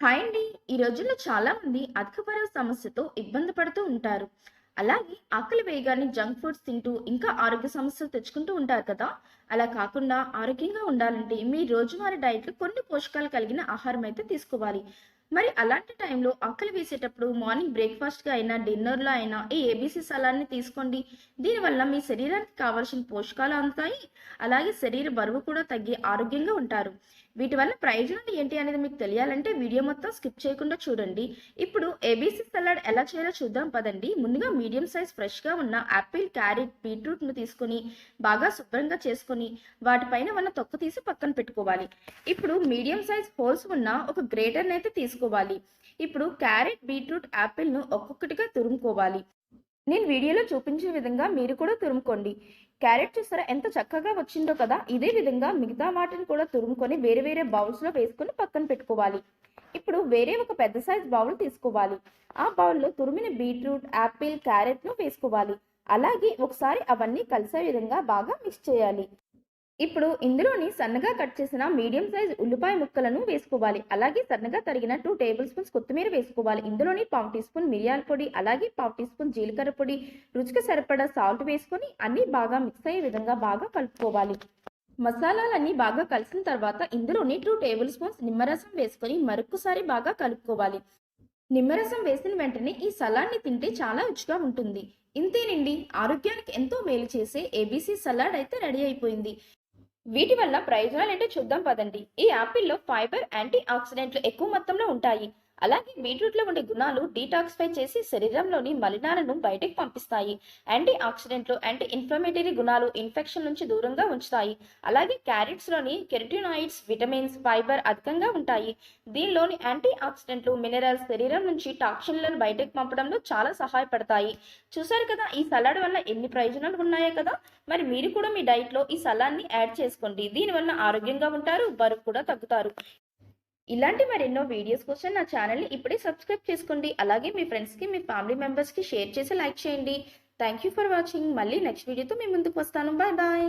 Hi అండి ఈ రోజుల్లో చాలా మంది అధిక బరువు సమస్యతో ఇబ్బంది పడుతూ ఉంటారు. అలాగే ఆకలి వేయగానే జంక్ ఫుడ్స్ తింటూ ఇంకా ఆరోగ్య సమస్యలు తెచ్చుకుంటూ ఉంటారు కదా? అలా కాకుండా ఆరోగ్యంగా ఉండాలంటే మీ రోజువారీ డైట్లో కొన్ని పోషకాలు కలిగిన ఆహారం అయితే తీసుకోవాలి. మరి అలాంటి టైంలో ఆకలి వేసేటప్పుడు మార్నింగ్ బ్రేక్ఫాస్ట్గా అయినా డిన్నర్లో అయినా ఈ ఏబీసీ సలాన్ని తీసుకోండి. దీనివల్ల మీ శరీరానికి కావాల్సిన పోషకాలు అందుతాయి. అలాగే శరీర బరువు కూడా తగ్గి ఆరోగ్యంగా ఉంటారు. వీటి వల్ల ప్రయోజనాలు ఏంటి అనేది మీకు తెలియాలంటే వీడియో మొత్తం స్కిప్ చేయకుండా చూడండి. ఇప్పుడు ఏబీసీ సలాడ్ ఎలా చేయాలో చూద్దాం పదండి. ముందుగా మీడియం సైజ్ ఫ్రెష్గా ఉన్న యాపిల్ క్యారెట్ బీట్రూట్ను తీసుకొని బాగా శుభ్రంగా చేసుకొని వాటిపైన ఉన్న తొక్క తీసి పక్కన పెట్టుకోవాలి. ఇప్పుడు మీడియం సైజ్ హోల్స్ ఉన్న ఒక గ్రేటర్ని అయితే తీసుకోవాలి. ఇప్పుడు క్యారెట్ బీట్రూట్ యాపిల్ను ఒక్కొక్కటిగా తురుముకోవాలి. నేను వీడియోలో చూపించే విధంగా మీరు కూడా తురుముకోండి. క్యారెట్ చూసారా ఎంత చక్కగా వచ్చిందో కదా? ఇదే విధంగా మిగతా వాటిని కూడా తురుముకొని వేరే వేరే బౌల్స్లో వేసుకొని పక్కన పెట్టుకోవాలి. ఇప్పుడు వేరే ఒక పెద్ద సైజ్ బౌల్ తీసుకోవాలి. ఆ బౌల్లో తురిమిన బీట్రూట్ యాపిల్ క్యారెట్ను వేసుకోవాలి. అలాగే ఒకసారి అవన్నీ కలిసే విధంగా బాగా మిక్స్ చేయాలి. ఇప్పుడు ఇందులోని సన్నగా కట్ చేసిన మీడియం సైజ్ ఉల్లిపాయ ముక్కలను వేసుకోవాలి. అలాగే సన్నగా తరిగిన టూ టేబుల్ స్పూన్స్ కొత్తిమీర వేసుకోవాలి. ఇందులోని పావు టీ స్పూన్ మిరియాల పొడి అలాగే పావు టీ స్పూన్ జీలకర్ర పొడి రుచికి సరిపడా సాల్ట్ వేసుకొని అన్నీ బాగా మిక్స్ అయ్యే విధంగా బాగా కలుపుకోవాలి. మసాలాలన్నీ బాగా కలిసిన తర్వాత ఇందులోని టూ టేబుల్ స్పూన్స్ నిమ్మరసం వేసుకొని మరొకసారి బాగా కలుపుకోవాలి. నిమ్మరసం వేసిన వెంటనే ఈ సలాడ్ని తింటే చాలా రుచిగా ఉంటుంది. ఇంతేనండి. ఆరోగ్యానికి ఎంతో మేలు చేసే ఏబీసీ సలాడ్ అయితే రెడీ అయిపోయింది. వీటి వల్ల ప్రయోజనాలు ఏంటో చూద్దాం పదండి. ఈ యాపిల్లో ఫైబర్ యాంటీ ఆక్సిడెంట్లు ఎక్కువ మొత్తంలో ఉంటాయి. అలాగే బీట్రూట్లో ఉండే గుణాలు డీటాక్సిఫై చేసి శరీరంలోని మలినాలను బయటకు పంపిస్తాయి. యాంటీ ఆక్సిడెంట్లు యాంటీ ఇన్ఫ్లమేటరీ గుణాలు ఇన్ఫెక్షన్ నుంచి దూరంగా ఉంచుతాయి. అలాగే క్యారెట్స్లోని కెరటినాయిడ్స్ విటమిన్స్ ఫైబర్ అధికంగా ఉంటాయి. దీనిలోని యాంటీ ఆక్సిడెంట్లు మినరల్స్ శరీరం నుంచి టాక్సిన్లను బయటకు పంపడంలో చాలా సహాయపడతాయి. చూసారు కదా ఈ సలాడ్ వల్ల ఎన్ని ప్రయోజనాలు ఉన్నాయో కదా? మరి మీరు కూడా మీ డైట్లో ఈ సలాడ్ని యాడ్ చేసుకోండి. దీనివల్ల ఆరోగ్యంగా ఉంటారు బరువు కూడా తగ్గుతారు. ఇలాంటి మరెన్నో వీడియోస్ కోసం నా ఛానల్ని ఇప్పుడే సబ్స్క్రైబ్ చేసుకోండి. అలాగే మీ ఫ్రెండ్స్కి మీ ఫ్యామిలీ మెంబర్స్కి షేర్ చేసి లైక్ చేయండి. Thank you for watching. మళ్ళీ నెక్స్ట్ వీడియోతో మీ ముందుకు వస్తాను. Bye bye.